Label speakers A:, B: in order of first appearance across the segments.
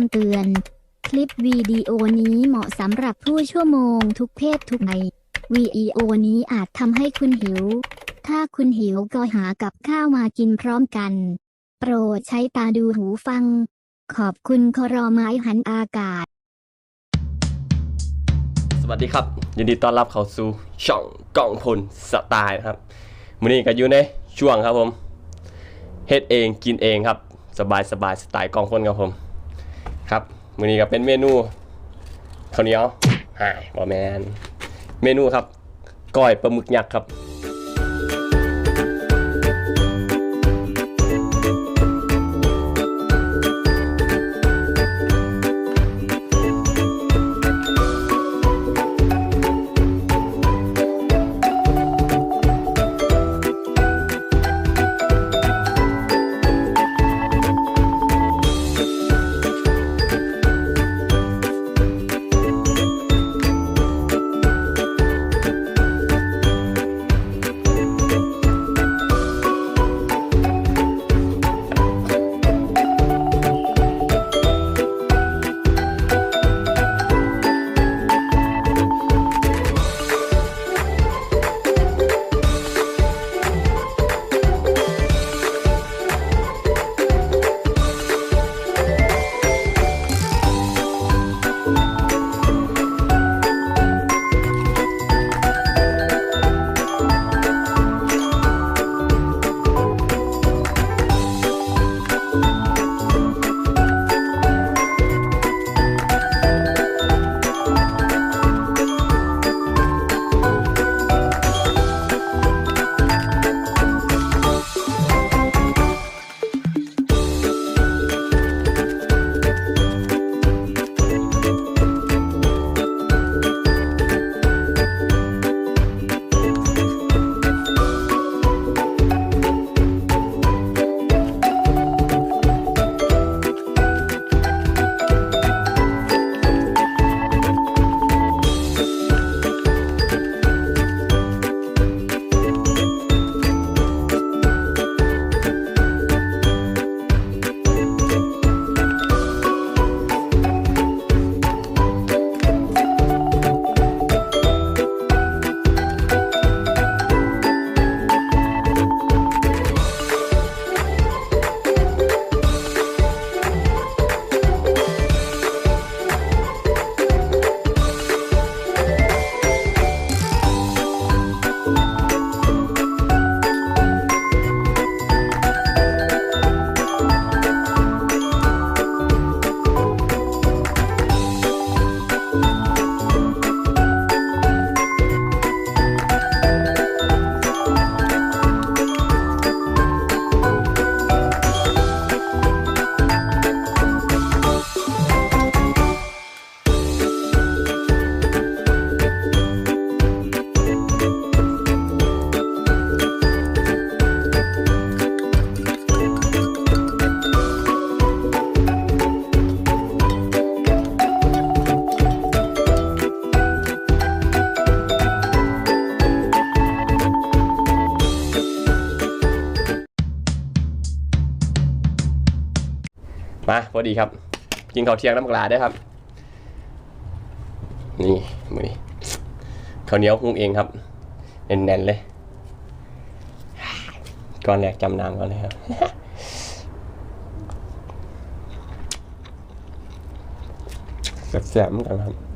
A: ำเตือน คลิปวิดีโอนี้เหมาะสำหรับผู้ชั่วโมงทุกเพศทุกวัยวิดีโอนี้อาจทำให้คุณหิว ถ้าคุณหิวก็หากับข้าวมากินพร้อมกัน โปรดใช้ตาดูหูฟัง ขอบคุณคอรอไม้หันอากาศ
B: สวัสดีครับ ยินดีต้อนรับเข้าสู่ช่องกล่องพลสไตล์นะครับมื้อนี้ก็อยู่ในช่วงครับผมเฮ็ดเองกินเองครับ สบายสบายสไตล์กองพลครับผม ครับมื้อนี้ก็เป็นเมนูข้าวเหนียวหายบอแมนเมนูครับก้อยปลาหมึกยักษ์ครับ อดีครับ กินข้าวเที่ยงน้ำกลาได้ครับ นี่มือนี้ข้าวเหนียวหุงเองครับแน่นๆเลยก่อนแรกจำน้ำก่อนเลยครับแสบๆเหมือนกันครับ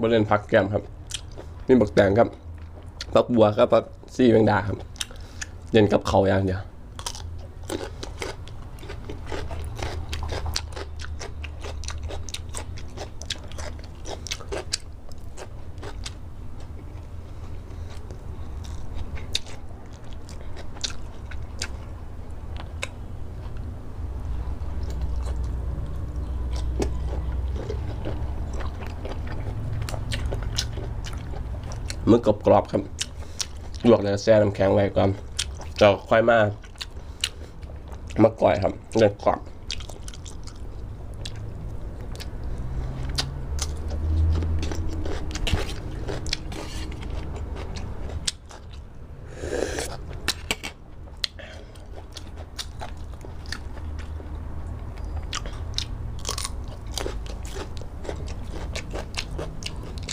B: บริเวณพักแก้มครับนี่บักแตงครับพักบัวครับพักซี่แมงดาครับ เย็นกับเขาอย่างเดียว มึกบกรอบครับลวกแล้วแช่น้ำแข็งไว้ก่อนจะค่อยมามาก่อยครับเนื้อกรอบ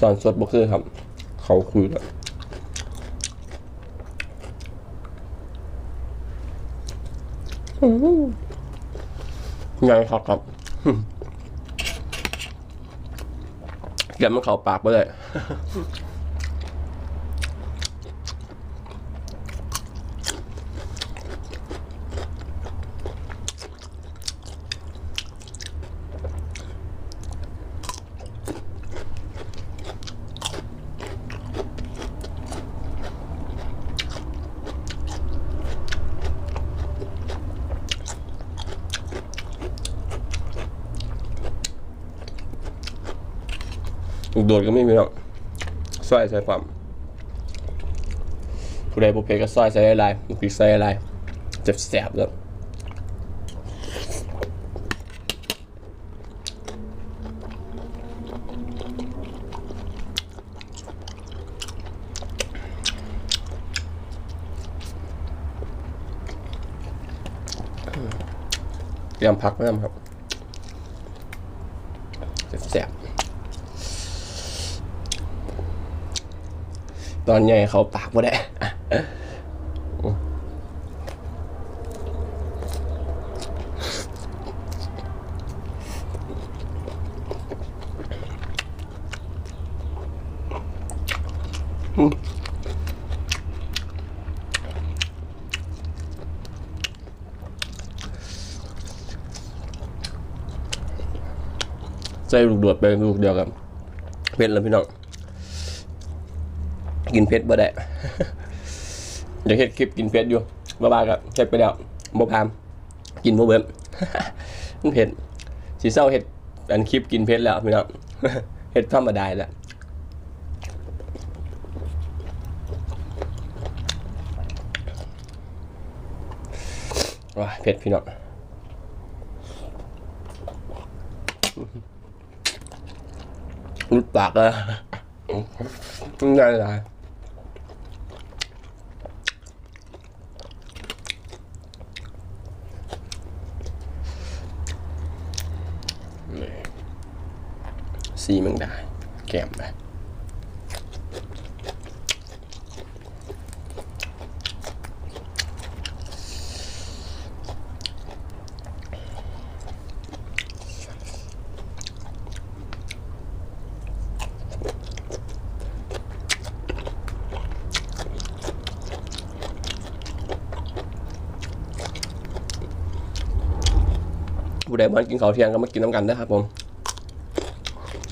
B: ตอนสดบ่คือครับ เขาคุยแล้วไงครับครับแกมันเขาปากไปเลย โดดก็ไม่มีหรอกซอยใส่ความผู้ใดผู้เพก็ซอยใส่อะไรลูกพริกใส่อะไรเจ็บแสบเลยเตรียมพักแล้วครับเจ็บแสบ ตอนใหญ่เขาปากบ่ได้ใส่ลูกโดดไปลูกเดียวกับเป็นแล้วพี่น้อง กินเผ็ดบ่ได้เดี๋ยวเฮ็ดคลิปกินเผ็ดอยู่บ้าบาครับเฮ็ดไปแล้วบ่พาม กินบ่เบิ่มมันเผ็ดสิเศร้าเฮ็ดอันคลิปกินเผ็ดแล้วพี่น้องเฮ็ดธรรมดาแล้วว้าเผ็ดพี่น้องรุดปากเลยง่ายเลย สีมันได้ แก้มไปผู้ใดบ้านกินข้าวเที่ยงก็มากินน้ำกันนะครับผม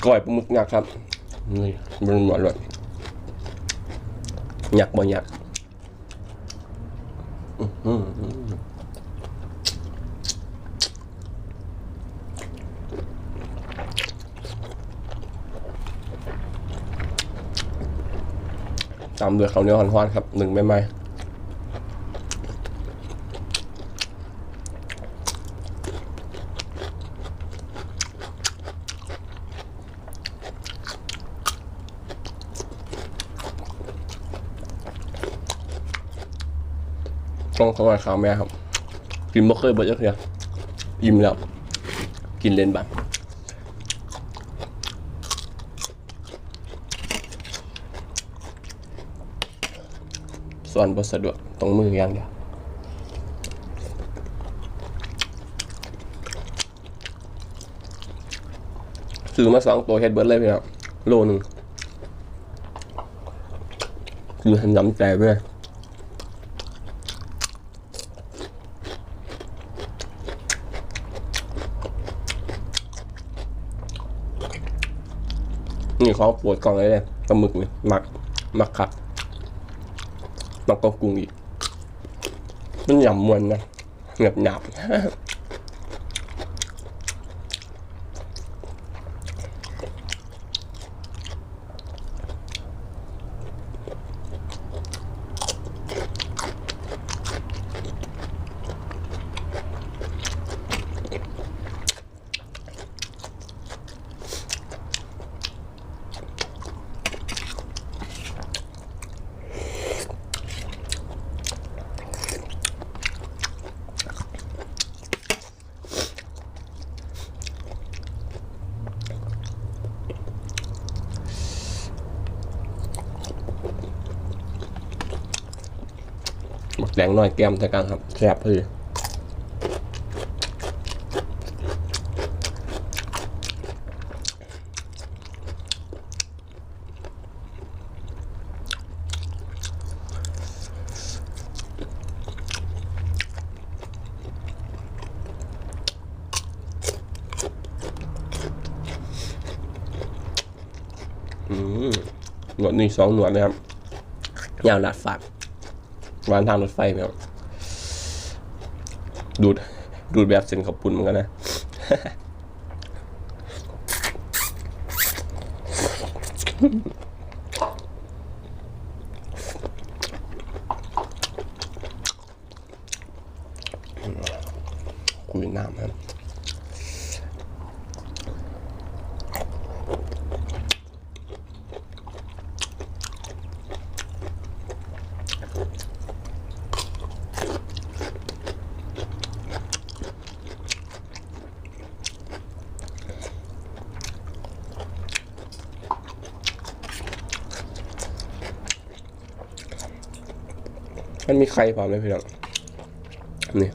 B: ก้อยปลาหมึกหยักครับนี่มันหมดเลยหยักบ่หยักอื้อหือตามด้วยข้าวเหนียวหอนๆครับหนึ่งไม่ไหม องเขาไปข้าวแม่ครับ กินบ่เคยเบิดจักเทียอิ่มแล้ว กินเล่นบังส่วนบ่สะดวกตรงมืออย่างเดียวซื้อมาสองตัวเฮ็ดเบิร์ดเลยพี่น้องโลหนึงคือหันย้ำใจเว้ย นี่ของปวดกล่องเลยเนี่ยปลาหมึกนี่หมักหมักขัดหมักก็กุ้งอีกมันหยำมวนนะเงียบหยาบ แดงน้อยแก้มแต่กันครับแซ่บพอดีหนวดนี่สองหนวดนะครับยาวหลัดฝาก ร้านทางรถไฟไหมครับดูด ดูดแบบเส้นขอบปุ่นเหมือนกันนะคุยน้ำครับ มันมีไข่พร้อมเลยพี่น้องนี่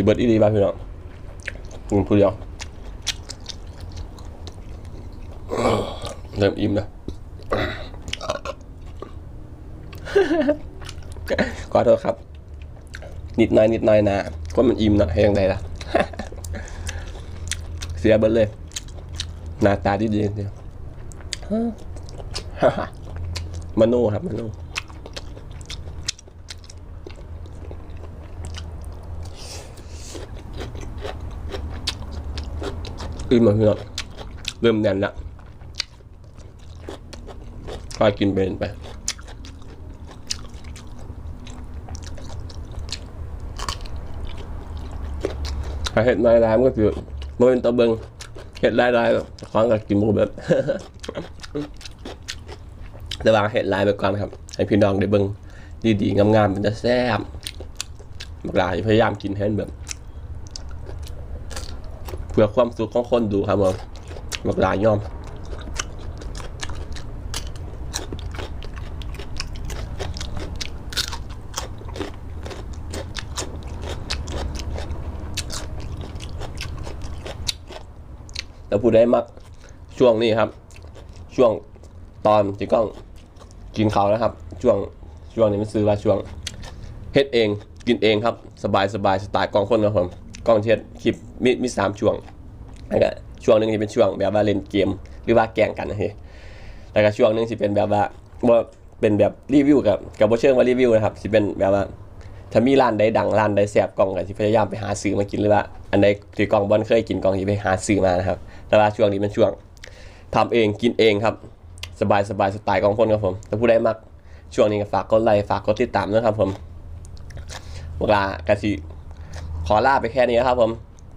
B: สิเบิร์ดอีดีบ้าพี่น้องกินผู้เดียวเริ่มอิ่มแล้วขอโทษครับ นิดหน่อยนิดหน่อยนะก็มันอิ่มนะให้ยังไงล่ะ เสียเบิร์ดเลย หน้าตาดีดีเดียวมโนครับมโน อิ่มแล้วพี่อเริ่มแน่นละค่อยกินเป็นไปถ้าเห็ดลายลายมันก็คือมันเป็นตะเบิงเห็ดลายลายคว้างกับกินมูแบบแต่ว่าเห็ดลายไปก่อนครับ ให้พี่น้องได้เบิงดีๆงามๆมันจะแซ่บบักหลายพยายามกินให้มันแบบ พื่อความสุขของคนดูครับผมบักหลายย่อมแล้วผู้ได้มักช่วงนี้ครับ ช่วงตอนที่กล้องกินเขาวนะครับ ช่วงช่วงนี้มันซื้อว่าช่วงเฮ็ดเองกินเองครับ สบายสบายสไตล์กองคนครับผม กล้องเทศคลิปมีมีสามช่วงแล้วก็ช่วงหนึ่งที่เป็นช่วงแบบว่าเล่นเกม หรือว่าแกงกันนะเฮ้แล้วก็ช่วงหนึ่งที่เป็นแบบว่าว่าเป็นแบบรีวิวกับกับโบเชิงว่ารีวิวนะครับที่เป็นแบบว่าถ้ามีร้านใดดังร้านใดแสบกล่องก็สิพยายามไปหาซื้อมากินหรือว่า อันใดที่กล่องบอลเคยกินกล่องที่ไปหาซื้อมานะครับ แต่ว่าช่วงนี้เป็นช่วงทำเองกินเองครับ สบายสบายสไตล์ของคนครับผมถ้าผู้ใดมักช่วงนี้ก็ฝากกดไลค์ฝากกดติดตามด้วยครับผมเวลากะสิ ขอลาไปแค่นี้ครับผม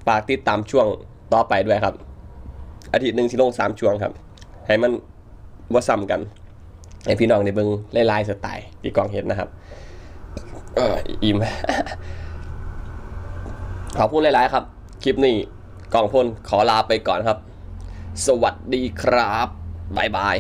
B: ฝากติดตามช่วงต่อไปด้วยครับ อาทิตย์หนึ่งสิลงสามช่วงครับ ให้มันว่าซ้ำกัน ให้พี่น้องในเบิ้งไล่ๆสไตล์ที่กองเห็นนะครับอออิ่มขอบคุณหลายๆครับ คลิปนี้กองพลขอลาไปก่อนครับ สวัสดีครับ บ๊ายบาย